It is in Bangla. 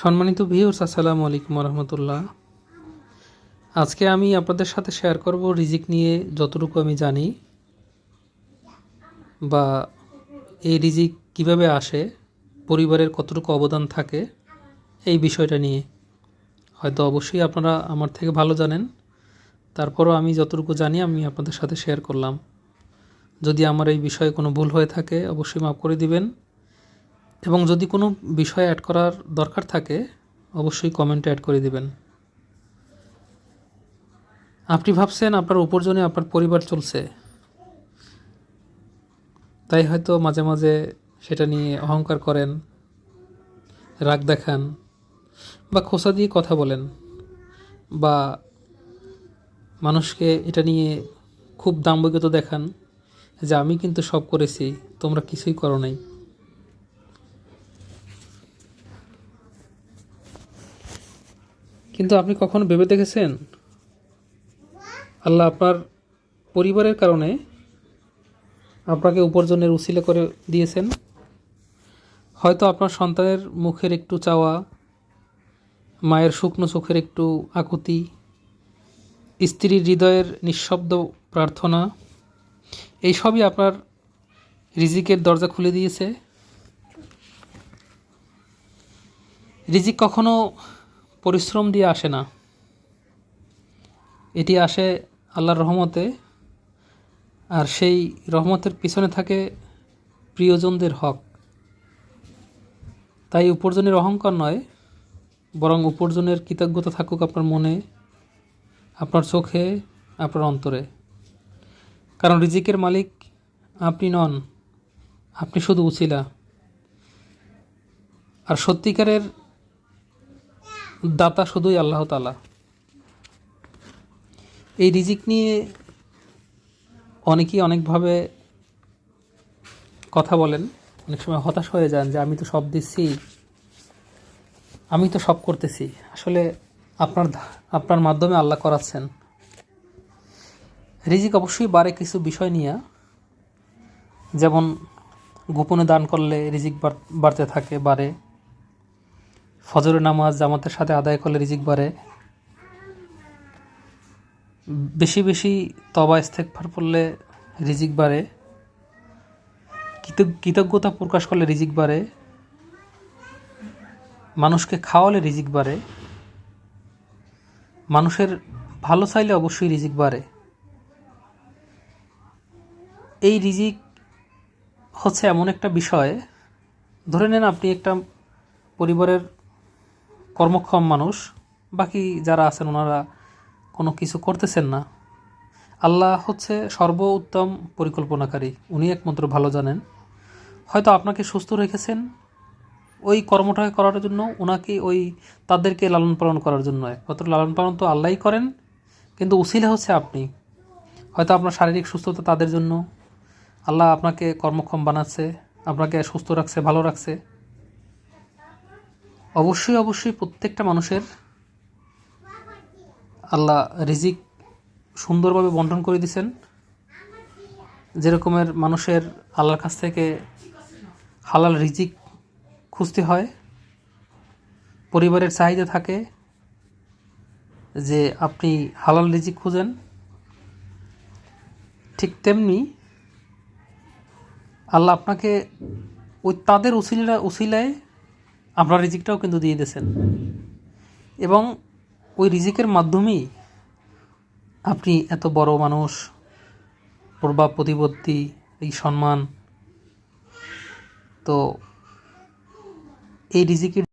সম্মানিত ভিউর্স আসসালামু আলাইকুম রহমতুল্লাহ আজকে আমি আপনাদের সাথে শেয়ার করব রিজিক নিয়ে যতটুকু আমি জানি বা এই রিজিক কীভাবে আসে, পরিবারের কতটুকু অবদান থাকে, এই বিষয়টা নিয়ে। হয়তো অবশ্যই আপনারা আমার থেকে ভালো জানেন। তারপরও আমি যতটুকু জানি, আমি আপনাদের সাথে শেয়ার করলাম। যদি আমার এই বিষয়ে কোনো ভুল হয়ে থাকে, অবশ্যই মাফ করে দিবেন। এবং যদি কোনো বিষয় অ্যাড করার দরকার থাকে, অবশ্যই কমেন্টে অ্যাড করে দিবেন। আপনি ভাবছেন আপনার উপার্জনে আপনার পরিবার চলছে। তাই হয়তো মাঝে মাঝে সেটা নিয়ে অহংকার করেন, রাগ দেখান, বা খোসা দিয়ে কথা বলেন, বা মানুষকে এটা নিয়ে খুব দাম্ভিকতা দেখান যে, আমি কিন্তু সব করেছি, তোমরা কিছুই করো নাই। কিন্তু আপনি কখনো ভেবে দেখেছেন? আল্লাহ আপনার পরিবারের কারণে আপনাকে উপার্জনের উসিলে করে দিয়েছেন। হয়তো আপনার সন্তানের মুখের একটু চাওয়া, মায়ের শুকনো চোখের একটু আকুতি, স্ত্রীর হৃদয়ের নিঃশব্দ প্রার্থনা, এই সবই আপনার রিজিকের দরজা খুলে দিয়েছে। রিজিক কখনো পরিশ্রম দিয়ে আসে না। এটি আসে আল্লাহর রহমতে আর সেই রহমতের পিছনে থাকে প্রিয়জনদের হক। তাই উপার্জনের অহংকার নয়, বরং উপার্জনের কৃতজ্ঞতা থাকুক আপনার মনে, আপনার চোখে, আপনার অন্তরে। কারণ রিজিকের মালিক আপনি নন, আপনি শুধু উচিলা। আর সত্যিকারের দাতা শুধুই আল্লাহ তালা এই রিজিক নিয়ে অনেকেই অনেকভাবে কথা বলেন, অনেক সময় হতাশ হয়ে যান যে আমি তো সব দিচ্ছি, আমি তো সব করতেছি। আসলে আপনার আপনার মাধ্যমে আল্লাহ করাচ্ছেন। রিজিক অবশ্যই বাড়ে কিছু বিষয় নিয়ে। যেমন গোপনে দান করলে রিজিক বাড়তে থাকে, বাড়ে। ফজরের নামাজ জামাতের সাথে আদায় করলে রিজিক বাড়ে। বেশি বেশি তবা ইস্তেকফার পড়লে রিজিক বাড়ে। কৃতজ্ঞ- কৃতজ্ঞতা প্রকাশ করলে রিজিক বাড়ে। মানুষকে খাওয়ালে রিজিক বাড়ে। মানুষের ভালো চাইলে অবশ্যই রিজিক বাড়ে। এই রিজিক হচ্ছে এমন একটা বিষয়। ধরে নেন আপনি একটা পরিবারের কর্মক্ষম মানুষ, বাকি যারা আছেন ওনারা কোনো কিছু করতেছেন না। আল্লাহ হচ্ছে সর্ব উত্তম পরিকল্পনাকারী, উনি একমাত্র ভালো জানেন। হয়তো আপনাকে সুস্থ রেখেছেন ওই কর্মটাকে করার জন্য, ওনাকে ওই তাদেরকে লালন পালন করার জন্য। একমাত্র লালন পালন তো আল্লাহই করেন, কিন্তু উসিলা হচ্ছে আপনি। হয়তো আপনার শারীরিক সুস্থতা তাদের জন্য। আল্লাহ আপনাকে কর্মক্ষম বানাচ্ছে, আপনাকে সুস্থ রাখছে, ভালো রাখছে। অবশ্যই অবশ্যই প্রত্যেকটা মানুষের আল্লাহ রিজিক সুন্দরভাবে বন্টন করে দিয়েছেন। যেরকমের মানুষের আল্লাহর কাছ থেকে হালাল রিজিক খুঁজতে হয়, পরিবারের চাহিদা থাকে যে আপনি হালাল রিজিক খুঁজেন। ঠিক তেমনি আল্লাহ আপনাকে ওই তাদের উসিলা উসিলায় আপনার রিজিকটাও কিন্তু দিয়ে দিয়েছেন। এবং ওই রিজিকের মাধ্যমেই আপনি এত বড় মানুষ, প্রভাব, প্রতিপত্তি, এই সম্মান, তো এই রিজিকের